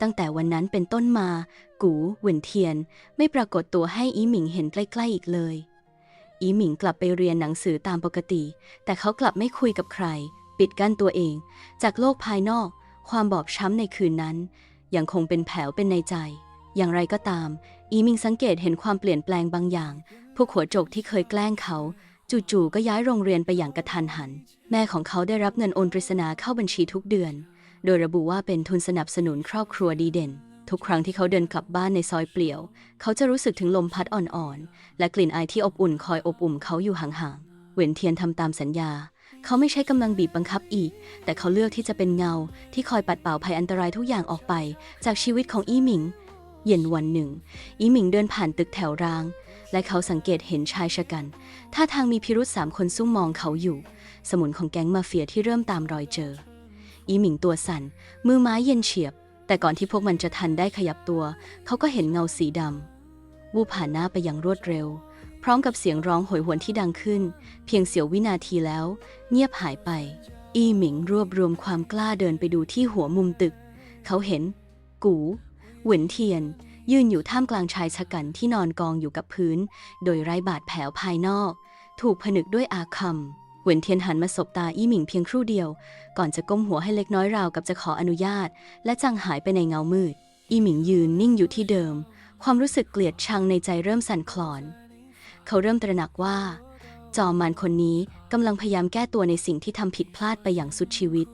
ตั้งแต่วันนั้นเป็นต้นมา กูเหวินเทียน ไม่ปรากฏตัวให้อีหมิงเห็นใกล้ ๆ อีกเลย อีหมิงกลับไปเรียนหนังสือตามปกติ แต่เขากลับไม่คุยกับใคร ปิดกั้นตัวเอง จากโลกภายนอก ความบอบช้ำในคืนนั้น ยังคงเป็นแผลวเป็นในใจ อย่างไรก็ตาม อีหมิงสังเกตเห็นความเปลี่ยนแปลงบางอย่างพวกหัวโจกที่เคยแกล้งเขาจู่ๆก็ย้ายโรงเรียนไปอย่างกระทันหัน แม่ของเขาได้รับเงินโอนปริศนาเข้าบัญชีทุกเดือน โดยระบุว่าเป็นทุนสนับสนุนครอบครัวดีเด่น ทุกครั้งที่เขาเดินกลับบ้านในซอยเปลี่ยว เขาจะรู้สึกถึงลมพัดอ่อนๆ และกลิ่นอายที่อบอุ่นคอยอบอุ่มเขาอยู่ห่างๆ เหวียนเทียนทำตามสัญญา เขาไม่ใช้กำลังบีบบังคับอีก แต่เขาเลือกที่จะเป็นเงาที่คอยปัดเป่าภัยอันตรายทุกอย่างออกไป จากชีวิตของอี้หมิง เย็นวันหนึ่ง อีหมิงเดินผ่านตึกแถวร้าง และเขาสังเกตเห็นชายชะกันท่าทางมีพิรุษสามคนซุ่มมองเขาอยู่ สมุนของแก๊งมาเฟียที่เริ่มตามรอยเจอ อีหมิงตัวสั่น มือไม้เย็นเฉียบ แต่ก่อนที่พวกมันจะทันได้ขยับตัว เขาก็เห็นเงาสีดำวูบผ่านหน้าไปอย่างรวดเร็ว พร้อมกับเสียงร้องโหยหวนที่ดังขึ้น เพียงเสียววินาทีแล้ว เงียบหายไป อีหมิงรวบรวมความกล้าเดินไปดูที่หัวมุมตึก เขาเห็น กูเหวินเทียน ยืนอยู่ท่ามกลางชายชะกันที่นอนกองอยู่กับพื้น โดยไร้บาดแผลภายนอก ถูกผนึกด้วยอาคำ เหวินเทียนหันมาสบตาอี้หมิงเพียงครู่เดียว ก่อนจะก้มหัวให้เล็กน้อยราวกับจะขออนุญาต และจางหายไปในเงามืด อี้หมิงยืนนิ่งอยู่ที่เดิม ความรู้สึกเกลียดชังในใจเริ่มสั่นคลอน เขาเริ่มตระหนักว่า จอมมารคนนี้กำลังพยายามแก้ตัวในสิ่งที่ทำผิดพลาดไปอย่างสุดชีวิต